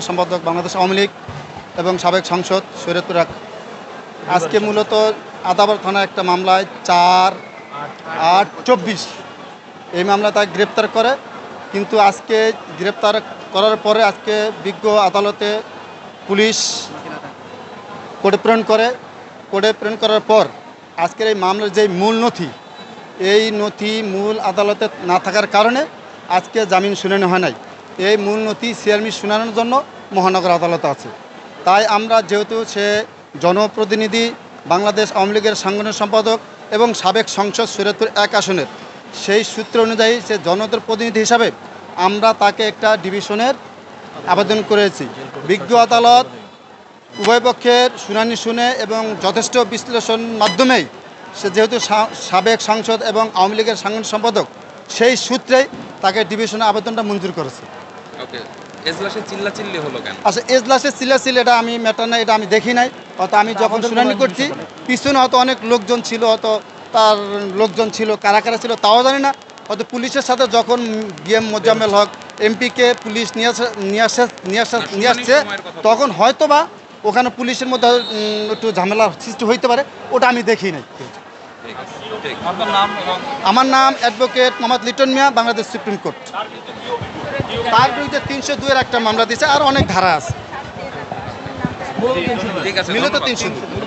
সম্পাদক বাংলাদেশ আওয়ামী লীগ এবং সাবেক সংসদ আক- আজকে মূলত আদাবর থানা একটা মামলায় চার আট চব্বিশ এই মামলা তাকে গ্রেপ্তার করে। কিন্তু আজকে গ্রেপ্তার করার পরে আজকে বিজ্ঞ আদালতে পুলিশ কোর্টে প্রেরণ করে। কোর্টে প্রেরণ করার পর আজকের এই মামলার যে মূল নথি, এই নথি মূল আদালতে না থাকার কারণে আজকে জামিন শুনানো হয় নাই। এই মূল নথি সিআরমি শুনানোর জন্য মহানগর আদালত আছে। তাই আমরা যেহেতু সে জনপ্রতিনিধি, বাংলাদেশ আওয়ামী লীগের সাংগঠনিক সম্পাদক এবং সাবেক সংসদ সুরেতপুর এক আসনের, সেই সূত্র অনুযায়ী সে জনতার প্রতিনিধি হিসাবে আমরা তাকে একটা ডিভিশনের আবেদন করেছি। বিজ্ঞ আদালত উভয় পক্ষের শুনানি শুনে এবং যথেষ্ট বিশ্লেষণ মাধ্যমেই সে যেহেতু সাবেক সাংসদ এবং আওয়ামী লীগের সাংগঠনিক সম্পাদক, সেই সূত্রেই তাকে ডিভিশনে আবেদনটা মঞ্জুর করেছে। আচ্ছা এজলাসে এটা আমি ম্যাটার না এটা আমি দেখি নাই। হয়তো আমি যখন শুনানি করছি পিছনে হয়তো অনেক লোকজন ছিল হয়তো তার লোকজন ছিল কারা কারা ছিল তাও জানি না। হয়তো পুলিশের সাথে যখন গিএম মোজাম্মেল হক এমপিকে পুলিশ নিয়ে আসে নিয়ে আসে নিয়ে আসছে তখন হয়তো বা ওখানে পুলিশের মধ্যে একটু ঝামেলার সৃষ্টি হইতে পারে ওটা আমি দেখি নাই। আমার নাম advocate Mohammad Liton Mia Bangladesh supreme court. তার বিরুদ্ধে তিনশো দুয়ের একটা মামলা দিয়েছে আর অনেক ধারা আছে। মূলত তিনশো দুই।